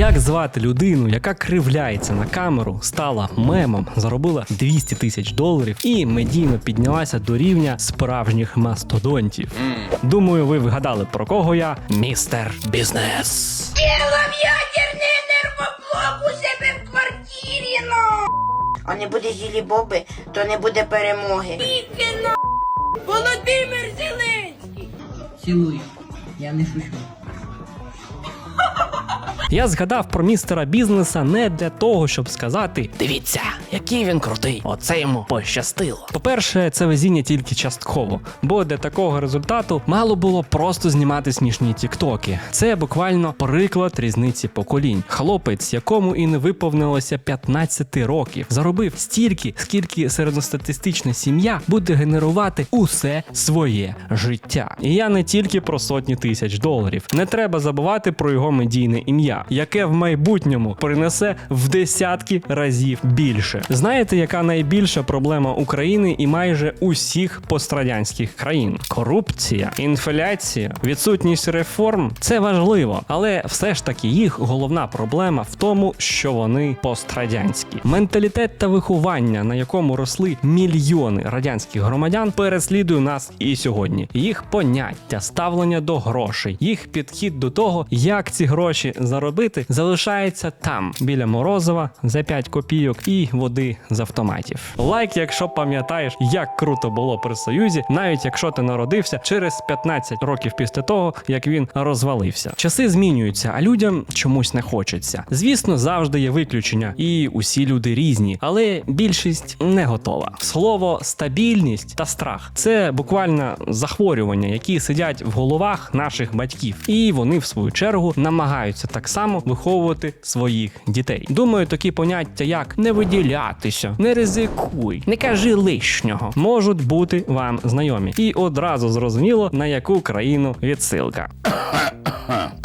Як звати людину, яка кривляється на камеру, стала мемом, заробила 200 тисяч доларів і медійно піднялася до рівня справжніх мастодонтів? Думаю, ви вгадали про кого я містер бізнес. Делом ядерний енергоблок у себе в квартирі, ну! А не буде зілі боби, то не буде перемоги. Тільки, ну! Володимир Зеленський! Цілую. Я не шучу. Я згадав про містера бізнеса не для того, щоб сказати: дивіться, який він крутий, оце йому пощастило. По-перше, це везіння тільки частково, бо для такого результату мало було просто знімати смішні тіктоки. Це буквально приклад різниці поколінь. Хлопець, якому і не виповнилося 15 років, заробив стільки, скільки середньостатистична сім'я буде генерувати усе своє життя. І я не тільки про сотні тисяч доларів. Не треба забувати про його медійне ім'я, яке в майбутньому принесе в десятки разів більше. Знаєте, яка найбільша проблема України і майже усіх пострадянських країн? Корупція, інфляція, відсутність реформ це важливо, але все ж таки їх головна проблема в тому, що вони пострадянські. Менталітет та виховання, на якому росли мільйони радянських громадян, переслідує нас і сьогодні. Їх поняття, ставлення до грошей, їх підхід до того, як ці гроші заробити, залишається там, біля Морозова за 5 копійок і води з автоматів. Лайк, якщо пам'ятаєш, як круто було при Союзі, навіть якщо ти народився через 15 років після того, як він розвалився. Часи змінюються, а людям чомусь не хочеться. Звісно, завжди є виключення, і усі люди різні, але більшість не готова. Слово стабільність та страх це буквально захворювання, які сидять в головах наших батьків, і вони в свою чергу намагаються так само виховувати своїх дітей. Думаю, такі поняття, як не виділятися, не ризикуй, не кажи лишнього, можуть бути вам знайомі, і одразу зрозуміло на яку країну відсилка.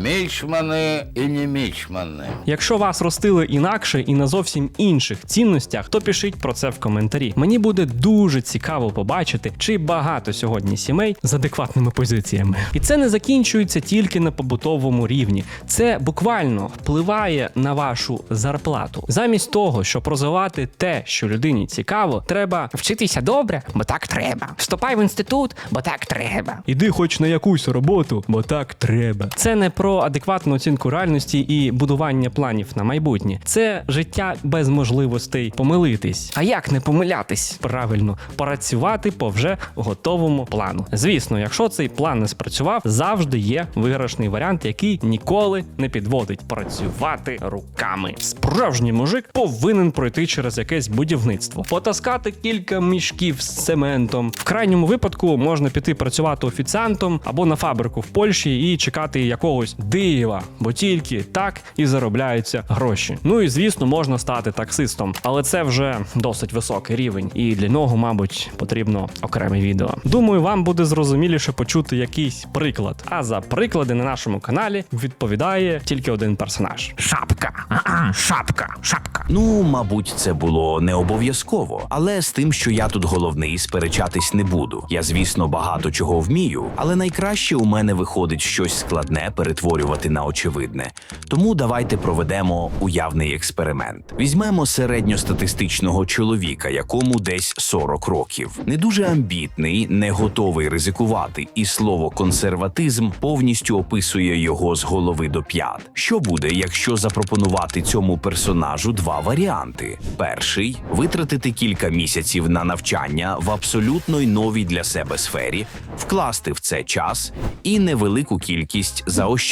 Мічмани і не мічмани. Якщо вас ростили інакше і на зовсім інших цінностях, то пишіть про це в коментарі. Мені буде дуже цікаво побачити, чи багато сьогодні сімей з адекватними позиціями. І це не закінчується тільки на побутовому рівні. Це буквально впливає на вашу зарплату. Замість того, щоб розвивати те, що людині цікаво, треба вчитися добре, бо так треба. Вступай в інститут, бо так треба. Іди хоч на якусь роботу, бо так треба. Це не про адекватну оцінку реальності і будування планів на майбутнє. Це життя без можливостей помилитись. А як не помилятись? Правильно, працювати по вже готовому плану. Звісно, якщо цей план не спрацював, завжди є виграшний варіант, який ніколи не підводить працювати руками. Справжній мужик повинен пройти через якесь будівництво, потаскати кілька мішків з цементом. В крайньому випадку можна піти працювати офіціантом або на фабрику в Польщі і чекати якогось дива, бо тільки так і заробляються гроші. Ну і звісно, можна стати таксистом, але це вже досить високий рівень, і для нього, мабуть, потрібно окреме відео. Думаю, вам буде зрозуміліше почути якийсь приклад. А за приклади на нашому каналі відповідає тільки один персонаж. Шапка. А-а, шапка, шапка. Ну, мабуть, це було не обов'язково, але з тим, що я тут головний, сперечатись не буду. Я, звісно, багато чого вмію, але найкраще у мене виходить щось складне перетворювати на очевидне. Тому давайте проведемо уявний експеримент. Візьмемо середньостатистичного чоловіка, якому десь 40 років. Не дуже амбітний, не готовий ризикувати, і слово консерватизм повністю описує його з голови до п'ят. Що буде, якщо запропонувати цьому персонажу два варіанти: перший витратити кілька місяців на навчання в абсолютно й новій для себе сфері, вкласти в це час і невелику кількість заощаджень.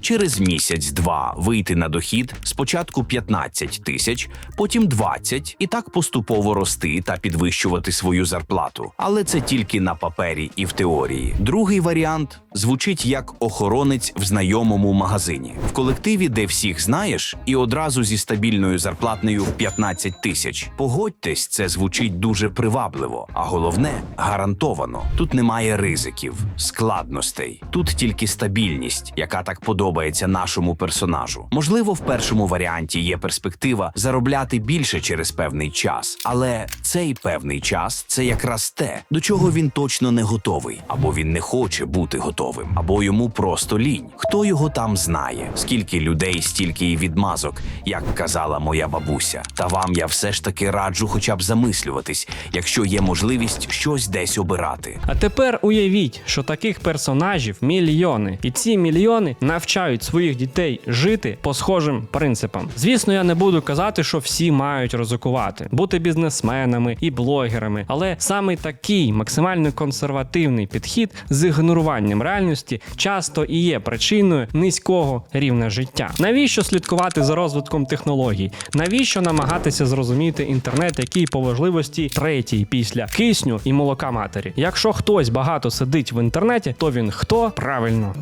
Через місяць-два вийти на дохід спочатку 15 тисяч, потім 20, і так поступово рости та підвищувати свою зарплату. Але це тільки на папері і в теорії. Другий варіант звучить як охоронець в знайомому магазині в колективі, де всіх знаєш, і одразу зі стабільною зарплатнею в 15 тисяч. Погодьтесь, це звучить дуже привабливо, а головне гарантовано. Тут немає ризиків, складностей, тут тільки стабільність, яка так подобається нашому персонажу. Можливо, в першому варіанті є перспектива заробляти більше через певний час, але цей певний час це якраз те, до чого він точно не готовий, або він не хоче бути готовим, або йому просто лінь. Хто його там знає? Скільки людей, стільки і відмазок, як казала моя бабуся. Та вам я все ж таки раджу, хоча б замислюватись, якщо є можливість щось десь обирати. А тепер уявіть, що таких персонажів мільйони, і ці мільйони навчають своїх дітей жити по схожим принципам. Звісно, я не буду казати, що всі мають ризикувати, бути бізнесменами і блогерами, але саме такий максимально консервативний підхід з ігноруванням реальності часто і є причиною низького рівня життя. Навіщо слідкувати за розвитком технологій? Навіщо намагатися зрозуміти інтернет, який по важливості третій після кисню і молока матері? Якщо хтось багато сидить в інтернеті, то він хто правильно?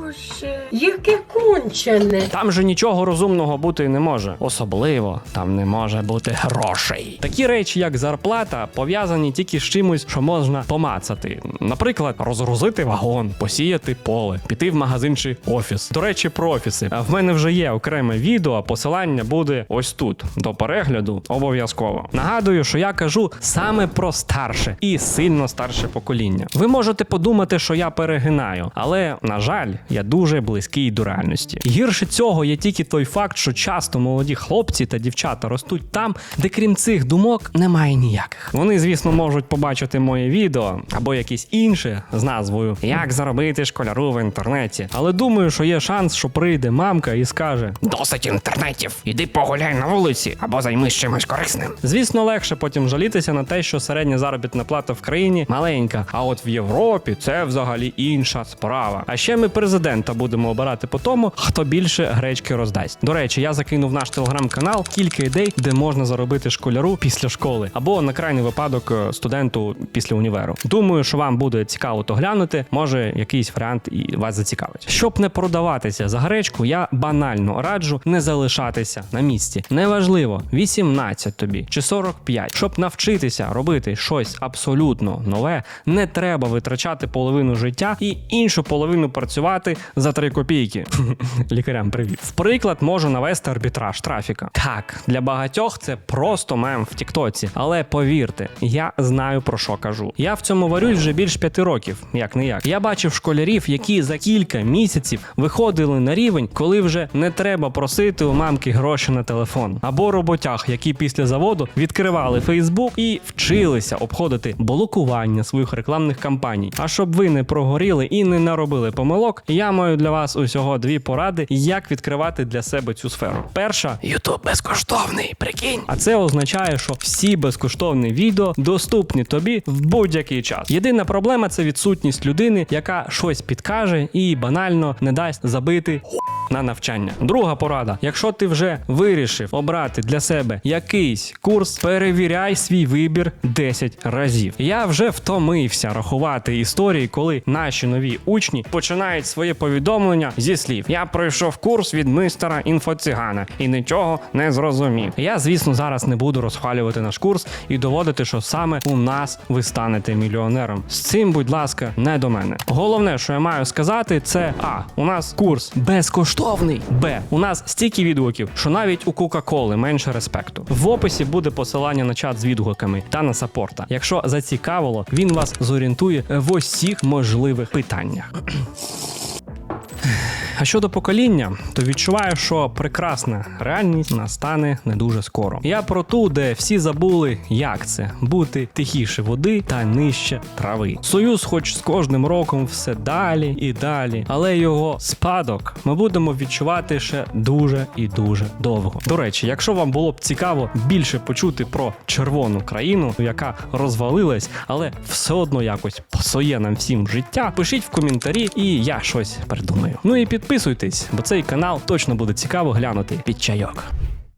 Боже, яке кончене. Там же нічого розумного бути не може. Особливо там не може бути грошей. Такі речі, як зарплата, пов'язані тільки з чимось, що можна помацати. Наприклад, розгрузити вагон, посіяти поле, піти в магазин чи офіс. До речі, про офіси. В мене вже є окреме відео, посилання буде ось тут. До перегляду обов'язково. Нагадую, що я кажу саме про старше і сильно старше покоління. Ви можете подумати, що я перегинаю, але на жаль, я дуже близький до реальності. Гірше цього є тільки той факт, що часто молоді хлопці та дівчата ростуть там, де крім цих думок немає ніяких. Вони, звісно, можуть побачити моє відео або якесь інше з назвою Як заробити школяру в інтернеті. Але думаю, що є шанс, що прийде мамка і скаже: Досить інтернетів, іди погуляй на вулиці або займись чимось корисним. Звісно, легше потім жалітися на те, що середня заробітна плата в країні маленька, а от в Європі це взагалі інша справа. А ще ми президента будемо обирати по тому, хто більше гречки роздасть. До речі, я закинув наш телеграм-канал кілька ідей, де можна заробити школяру після школи, або на крайній випадок е, студенту після універу. Думаю, що вам буде цікаво то глянути. Може, якийсь варіант і вас зацікавить. Щоб не продаватися за гречку, я банально раджу не залишатися на місці. Неважливо, 18 тобі чи 45. Щоб навчитися робити щось абсолютно нове, не треба витрачати половину життя і іншу половину працювати за 3 копійки. Лікарям привіт. В приклад можу навести арбітраж трафіка. Так, для багатьох це просто мем в Тіктоці, але повірте, я знаю про що кажу. Я в цьому варюсь вже більш п'яти років, як не як. Я бачив школярів, які за кілька місяців виходили на рівень, коли вже не треба просити у мамки гроші на телефон, або роботяг, які після заводу відкривали Фейсбук і вчилися обходити блокування своїх рекламних кампаній. А щоб ви не прогоріли і не наробили помилок, я маю для вас усього дві поради, як відкривати для себе цю сферу. Перша YouTube безкоштовний, прикинь. А це означає, що всі безкоштовні відео доступні тобі в будь-який час. Єдина проблема це відсутність людини, яка щось підкаже і банально не дасть забити на навчання. Друга порада: якщо ти вже вирішив обрати для себе якийсь курс, перевіряй свій вибір 10 разів. Я вже втомився рахувати історії, коли наші нові учні починають своє повідомлення зі слів: Я пройшов курс від мистера інфоцигана і нічого не зрозумів. Я, звісно, зараз не буду розхвалювати наш курс і доводити, що саме у нас ви станете мільйонером. З цим, будь ласка, не до мене. Головне, що я маю сказати, це а у нас курс безкоштовний. Б. У нас стільки відгуків, що навіть у Кока-Коли менше респекту. В описі буде посилання на чат з відгуками та на саппорта. Якщо зацікавило, він вас зорієнтує в усіх можливих питаннях. А щодо покоління, то відчуваю, що прекрасна реальність настане не дуже скоро. Я про ту, де всі забули, як це бути тихіше води та нижче трави. Союз, хоч з кожним роком, все далі і далі, але його спадок ми будемо відчувати ще дуже і дуже довго. До речі, якщо вам було б цікаво більше почути про червону країну, яка розвалилась, але все одно якось псує нам всім життя, пишіть в коментарі, і я щось придумаю. Ну і підписуйтесь, бо цей канал точно буде цікаво глянути під чайок.